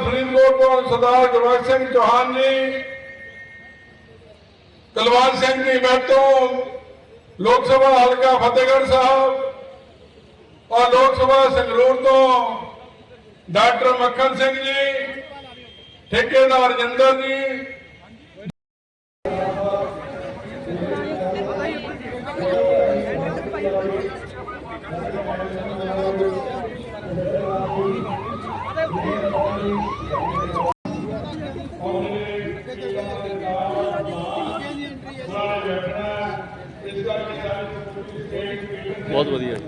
ਫਰੀਦਕੋਟ ਤੋਂ ਸਰਦਾਰ ਗੁਰਬਖਸ਼ ਸਿੰਘ ਚੌਹਾਨ ਜੀ ਕੁਲਵੰਤ ਸਿੰਘ ਜੀ ਮੈਤੋਂ ਲੋਕ ਸਭਾ ਹਲਕਾ ਫਤਿਹਗੜ੍ਹ ਸਾਹਿਬ ਔਰ ਲੋਕ ਸਭਾ ਸੰਗਰੂਰ ਤੋਂ ਡਾਕਟਰ ਮੱਖਣ ਸਿੰਘ ਜੀ ਠੇਕੇਦਾਰ ਜਿੰਦਰ ਜੀ। ਬਹੁਤ ਵਧੀਆ।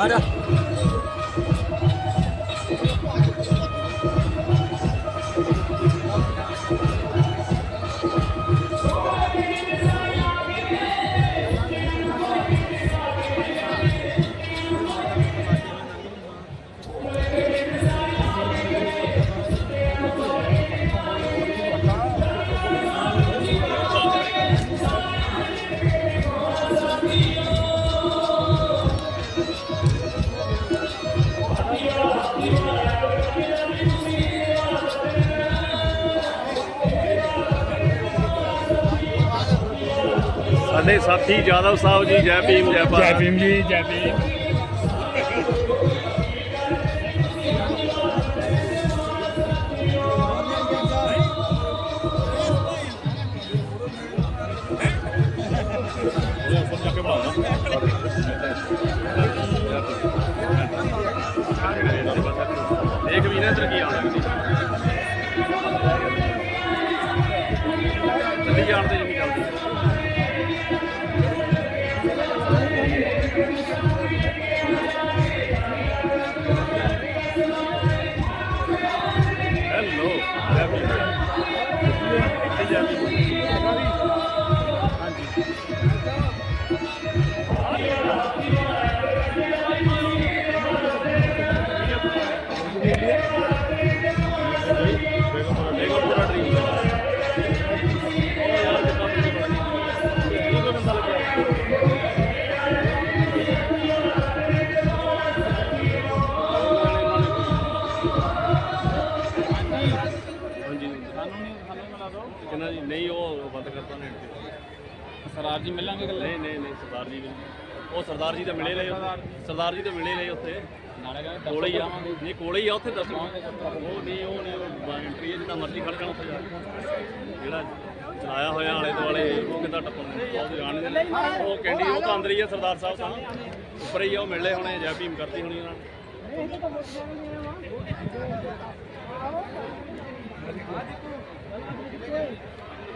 拿着 ਸਾਡੇ ਸਾਥੀ ਯਾਦਵ ਸਾਹਿਬ ਜੀ ਜੈ ਭੀਮ ਜੈ ਭਾਰਤ। ਭੀਮ ਜੀ ਜੈ ਭੀਮ। ਇੱਕ ਹੈਲੋ ਜੈ ਸਰਦਾਰ ਜੀ ਵੀ ਉਹ ਸਰਦਾਰ ਜੀ ਤਾਂ ਮਿਲੇ ਰਹੇ ਸਰਦਾਰ ਜੀ ਤਾਂ ਮਿਲੇ ਰਹੇ ਉੱਥੇ। ਨਾਲੇ ਕਹਿੰਦੇ ਕੋਲੇ ਹੀ ਆ। ਨਹੀਂ, ਕੋਲੇ ਹੀ ਆ ਉੱਥੇ ਦੱਸੋ। ਉਹ ਨਹੀਂ ਉਹ ਨਹੀਂ ਐਂਟਰੀ ਹੈ ਜਿੱਦਾਂ ਮਰਜ਼ੀ ਖੜ ਜਾਣਾ ਉੱਥੇ ਜਾ ਕੇ। ਜਿਹੜਾ ਚਲਾਇਆ ਹੋਇਆ ਆਲੇ ਦੁਆਲੇ, ਉਹ ਕਿੱਦਾਂ ਟੱਪਣ ਉਹ ਜਾਣਦੇ ਨੇ ਉਹ ਕਹਿੰਦੀ, ਉਹ ਤਾਂ ਅੰਦਰ ਹੀ ਆ ਸਰਦਾਰ ਸਾਹਿਬ ਤਾਂ। ਉੱਪਰ ਹੀ ਆ, ਉਹ ਮਿਲੇ ਹੋਣੇ, ਜੈ ਭੀਮ ਕਰਦੀ ਹੋਣੀ ਉਹਨਾਂ ਨੇ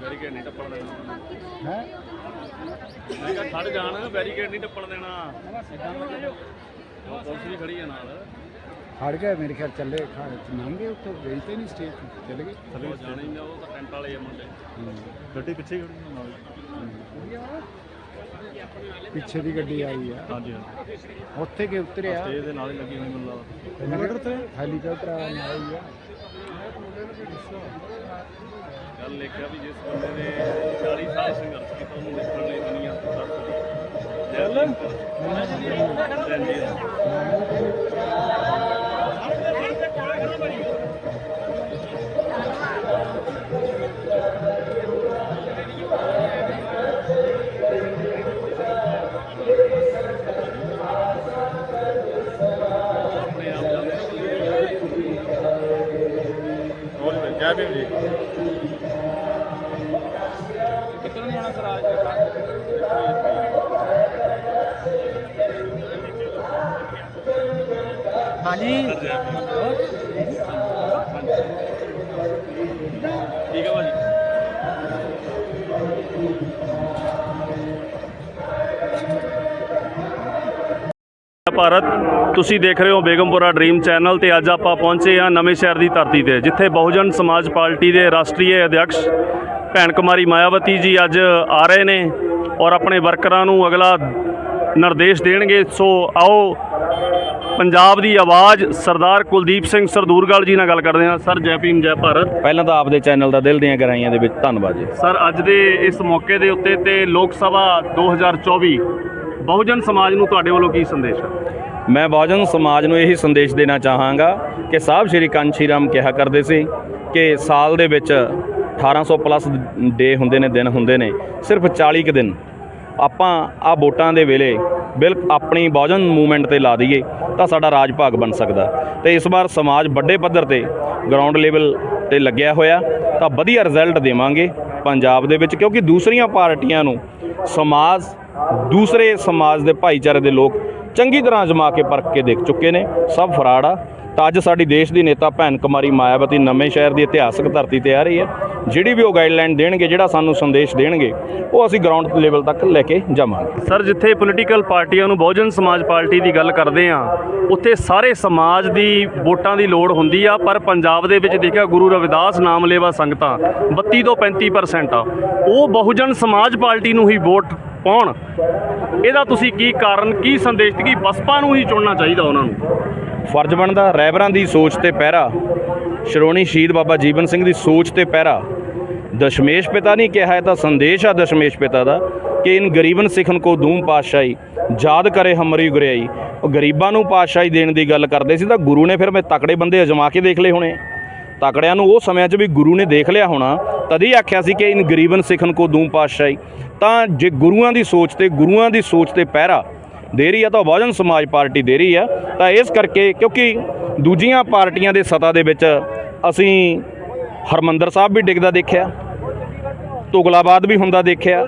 ਬੈਰੀਕੇਡ ਨਹੀਂ ਟੱਪਣ ਦੇਣਾ। ਹੈ? ਮੈਂ ਕਿਹਾ ਖੜ ਜਾਣ ਬੈਰੀਕੇਡ ਨਹੀਂ ਟੱਪਣ ਦੇਣਾ। ਉਹ ਪੁਲਿਸ ਵੀ ਖੜੀ ਹੈ ਨਾਲ। ਖੜ ਗਏ ਮੇਰੇ ਖਿਆਲ ਚੱਲੇ ਨੰਗੇ ਉੱਥੇ ਗਈ ਤੇ ਨਹੀਂ ਸਟੇਜ ਚੱਲ ਗਏ। ਥੱਲੇ ਜਾਣਾ ਨਾ ਉਹ ਤਾਂ ਟੈਂਟ ਵਾਲੇ ਆ ਮੁੰਡੇ। ਗੱਡੀ ਪਿੱਛੇ ਖੜੀ ਨਾਲ। ਪਿੱਛੇ ਦੀ ਗੱਡੀ ਆਈ ਆ। ਹਾਂਜੀ ਹਾਂਜੀ। ਉੱਥੇ ਕਿ ਉਤਰਿਆ? ਸਟੇਜ ਦੇ ਨਾਲ ਹੀ ਲੱਗੀ ਹੋਈ ਮੈਨੂੰ ਲੱਗਦਾ। ਹੈਲੀਕਾਪਟਰ ਤੇ? ਹੈਲੀਕਾਪਟਰ ਆਈ ਆ। ਗੱਲ ਲਿਖਿਆ ਵੀ ਜਿਸ ਬੰਦੇ ਨੇ 40 ਸਾਲ ਸੰਘਰਸ਼ ਕੀਤਾ ਉਹਨੂੰ ਦੇਖਣ ਲਈ ਦੁਨੀਆ ਚੱਲ। ਆਪਣੇ ਠੀਕ ਹੈ ਭਾਜੀ। ਭਾਰਤ, ਤੁਸੀਂ ਦੇਖ ਰਹੇ ਹੋ ਬੇਗਮਪੁਰਾ ਡ੍ਰੀਮ ਚੈਨਲ ਤੇ ਅੱਜ ਆਪਾਂ ਪਹੁੰਚੇ ਹਾਂ ਨਵੇਂ ਸ਼ਹਿਰ ਦੀ ਧਰਤੀ ਤੇ, ਜਿੱਥੇ ਬਹੁਜਨ ਸਮਾਜ ਪਾਰਟੀ ਦੇ ਰਾਸ਼ਟਰੀ ਅਧਿਕਸ਼ ਭੈਣ ਕੁਮਾਰੀ ਮਾਇਆਵਤੀ ਜੀ ਅੱਜ ਆ ਰਹੇ ਨੇ ਔਰ ਆਪਣੇ ਵਰਕਰਾਂ ਨੂੰ ਅਗਲਾ ਨਿਰਦੇਸ਼ ਦੇਣਗੇ। ਸੋ ਆਓ ਪੰਜਾਬ ਦੀ ਆਵਾਜ਼ ਸਰਦਾਰ ਕੁਲਦੀਪ ਸਿੰਘ ਸਰਦੂਰਗਲ ਜੀ ਨਾਲ ਗੱਲ ਕਰਦੇ ਹਾਂ। ਸਰ ਜੈ ਭੀਮ ਜੈ ਭਾਰਤ। ਪਹਿਲਾਂ ਤਾਂ ਆਪਦੇ ਚੈਨਲ ਦਾ ਦਿਲ ਦੀਆਂ ਗਹਿਰਾਈਆਂ ਦੇ ਵਿੱਚ ਧੰਨਵਾਦ ਜੀ। ਸਰ ਅੱਜ ਦੇ ਇਸ ਮੌਕੇ ਦੇ ਉੱਤੇ ਤੇ ਲੋਕ ਸਭਾ 2024 ਬਹੁਜਨ ਸਮਾਜ ਨੂੰ ਤੁਹਾਡੇ ਵੱਲੋਂ ਕੀ ਸੰਦੇਸ਼ ਹੈ? ਮੈਂ ਬਹੁਜਨ ਸਮਾਜ ਨੂੰ ਇਹੀ ਸੰਦੇਸ਼ ਦੇਣਾ ਚਾਹਾਂਗਾ ਕਿ ਸਾਹਿਬ ਸ਼੍ਰੀ ਕਾਂਚੀ ਰਾਮ ਕਿਹਾ ਕਰਦੇ ਸੀ ਕਿ ਸਾਲ ਦੇ ਵਿੱਚ 1800 ਪਲੱਸ ਡੇ ਹੁੰਦੇ ਨੇ ਦਿਨ ਹੁੰਦੇ ਨੇ ਸਿਰਫ 40 ਕੁ ਦਿਨ। ਆਪਾਂ ਆ ਵੋਟਾਂ ਦੇ ਵੇਲੇ ਬਿਲ ਆਪਣੀ ਬਹੁਜਨ ਮੂਵਮੈਂਟ ਤੇ ਲਾ ਦਈਏ, ਤਾਂ ਸਾਡਾ ਰਾਜ ਭਾਗ ਬਣ ਸਕਦਾ। ਤੇ ਇਸ ਵਾਰ ਸਮਾਜ ਵੱਡੇ ਪੱਧਰ ਤੇ ਗਰਾਊਂਡ ਲੈਵਲ ਤੇ ਲੱਗਿਆ ਹੋਇਆ, ਤਾਂ ਵਧੀਆ ਰਿਜ਼ਲਟ ਦੇਵਾਂਗੇ ਪੰਜਾਬ ਦੇ ਵਿੱਚ, ਕਿਉਂਕਿ ਦੂਸਰੀਆਂ ਪਾਰਟੀਆਂ ਨੂੰ ਸਮਾਜ, ਦੂਸਰੇ ਸਮਾਜ ਦੇ ਭਾਈਚਾਰੇ ਦੇ ਲੋਕ ਚੰਗੀ ਤਰ੍ਹਾਂ ਅਜਮਾ ਕੇ ਪਰਖ ਕੇ ਦੇਖ ਚੁੱਕੇ ਨੇ। ਸਭ ਫਰਾਡ ਆ ਤਾਂ ਅੱਜ ਸਾਡੀ ਦੇਸ਼ ਦੀ ਨੇਤਾ ਭੈਣ ਕੁਮਾਰੀ ਮਾਇਆਵਤੀ ਨਵੇਂ ਸ਼ਹਿਰ ਦੀ ਇਤਿਹਾਸਕ ਧਰਤੀ ਤੇ ਆ ਰਹੀ ਹੈ। ਜਿਹੜੀ ਵੀ ਉਹ ਗਾਈਡਲਾਈਨ ਦੇਣਗੇ, ਜਿਹੜਾ ਸਾਨੂੰ ਸੰਦੇਸ਼ ਦੇਣਗੇ, ਉਹ ਅਸੀਂ ਗਰਾਊਂਡ ਲੈਵਲ ਤੱਕ ਲੈ ਕੇ ਜਾਵਾਂਗੇ। ਸਰ, ਜਿੱਥੇ ਪੋਲੀਟੀਕਲ ਪਾਰਟੀਆਂ ਨੂੰ ਬਹੁਜਨ ਸਮਾਜ ਪਾਰਟੀ ਦੀ ਗੱਲ ਕਰਦੇ ਆ ਉੱਥੇ ਸਾਰੇ ਸਮਾਜ ਦੀ ਵੋਟਾਂ ਦੀ ਲੋੜ ਹੁੰਦੀ ਆ, ਪਰ ਪੰਜਾਬ ਦੇ ਵਿੱਚ ਦੇਖਿਆ ਗੁਰੂ ਰਵਿਦਾਸ ਨਾਮ ਲੇਵਾ ਸੰਗਤਾਂ 32 ਤੋਂ 35% ਆ। ਉਹ ਬਹੁਜਨ ਸਮਾਜ ਪਾਰਟੀ ਨੂੰ ਹੀ ਵੋਟ ਪਾਉਣ ਇਹਦਾ ਤੁਸੀਂ ਕੀ ਕਾਰਨ, ਕੀ ਸੰਦੇਸ਼ ਕੀ ਬਸਪਾ ਨੂੰ ਹੀ ਚੁਣਨਾ ਚਾਹੀਦਾ ਉਹਨਾਂ ਨੂੰ? ਫਰਜ਼ ਬਣਦਾ ਰਹਿਬਰਾਂ ਦੀ ਸੋਚ ਤੇ ਪਹਿਰਾ। ਸ਼੍ਰੋਣੀ ਸ਼ਹੀਦ ਬਾਬਾ ਜੀਵਨ ਸਿੰਘ ਦੀ ਸੋਚ ਤੇ ਪਹਿਰਾ। ਦਸ਼ਮੇਸ਼ ਪਿਤਾ ਨਹੀਂ ਕਿਹਾ ਹੈ ਤਾਂ ਸੰਦੇਸ਼ ਆ ਦਸ਼ਮੇਸ਼ ਪਿਤਾ ਦਾ, ਕਿ ਇਨ ਗਰੀਬਨ ਸਿਖਨ ਕੋ ਦੂਮ ਪਾਤਸ਼ਾਹੀ, ਯਾਦ ਕਰੇ ਹਮਰੀ ਗੁਰਿਆਈ ਉਹ ਗਰੀਬਾਂ ਨੂੰ ਪਾਤਸ਼ਾਹੀ ਦੇਣ ਦੀ ਗੱਲ ਕਰਦੇ ਸੀ ਤਾਂ ਗੁਰੂ ਨੇ ਫਿਰ ਮੈਂ ਤਕੜੇ ਬੰਦੇ ਅਜਮਾ ਕੇ ਦੇਖ ਲਏ ਹੋਣੇ। ਤਕੜਿਆਂ ਨੂੰ ਉਹ ਸਮਿਆਂ 'ਚ ਵੀ ਗੁਰੂ ਨੇ ਦੇਖ ਲਿਆ ਹੋਣਾ, ਤਦ ਹੀ ਆਖਿਆ ਸੀ ਕਿ ਇਨ ਗਰੀਬਨ ਸਿੱਖਨ ਕੋ ਦੂਮ ਪਾਤਸ਼ਾਹੀ। ਤਾਂ ਜੇ ਗੁਰੂਆਂ ਦੀ ਸੋਚ ਤੇ ਗੁਰੂਆਂ ਦੀ ਸੋਚ ਤੇ ਪਹਿਰਾ ਦੇ ਰਹੀ ਆ, ਤਾਂ ਬਹੁਜਨ ਸਮਾਜ ਪਾਰਟੀ ਦੇ ਰਹੀ ਆ। ਤਾਂ ਇਸ ਕਰਕੇ ਕਿਉਂਕਿ ਦੂਜੀਆਂ ਪਾਰਟੀਆਂ ਦੇ ਸਤਾ ਦੇ ਵਿੱਚ ਅਸੀਂ ਹਰਮੰਦਰ ਸਾਹਿਬ ਵੀ ਡਿੱਗਦਾ ਦੇਖਿਆ, ਤੁਗਲਾਬਾਦ ਵੀ ਹੁੰਦਾ ਦੇਖਿਆ,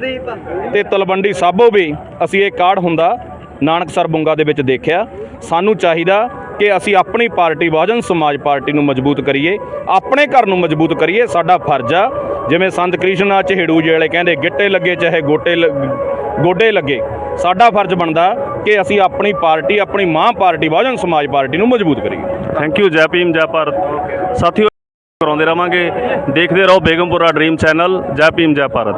ਤੇ ਤਲਵੰਡੀ ਸਾਬੋ ਵੀ ਅਸੀਂ ਇਹ ਕਾਰਡ ਹੁੰਦਾ ਨਾਨਕਸਰ ਬੁੰਗਾ ਦੇ ਵਿੱਚ ਦੇਖਿਆ। ਸਾਨੂੰ ਚਾਹੀਦਾ ਕਿ ਅਸੀਂ ਆਪਣੀ ਪਾਰਟੀ, ਬਹੁਜਨ ਸਮਾਜ ਪਾਰਟੀ ਨੂੰ ਮਜ਼ਬੂਤ ਕਰੀਏ, ਆਪਣੇ ਘਰ ਨੂੰ ਮਜ਼ਬੂਤ ਕਰੀਏ, ਸਾਡਾ ਫਰਜ਼ ਆ। ਜਿਵੇਂ ਸੰਤ ਕ੍ਰਿਸ਼ਨਾ ਚਹੇੜੂ ਜੀ ਵਾਲੇ ਕਹਿੰਦੇ, ਗਿੱਟੇ ਲੱਗੇ ਚਾਹੇ ਗੋਟੇ ਲ- ਗੋਡੇ ਲੱਗੇ, ਸਾਡਾ ਫਰਜ਼ ਬਣਦਾ ਕਿ ਅਸੀਂ ਆਪਣੀ ਪਾਰਟੀ, ਆਪਣੀ ਮਾਂ ਪਾਰਟੀ, ਬਹੁਜਨ ਸਮਾਜ ਪਾਰਟੀ ਨੂੰ ਮਜ਼ਬੂਤ ਕਰੀਏ। ਥੈਂਕ ਯੂ ਜੈ ਭੀਮ, ਜੈ ਭਾਰਤ। ਸਾਥੀਓ ਕਰਾਉਂਦੇ ਰਵਾਂਗੇ। ਦੇਖਦੇ ਰਹੋ ਬੇਗਮਪੁਰਾ ਡ੍ਰੀਮ ਚੈਨਲ ਜੈ ਭੀਮ, ਜੈ ਭਾਰਤ।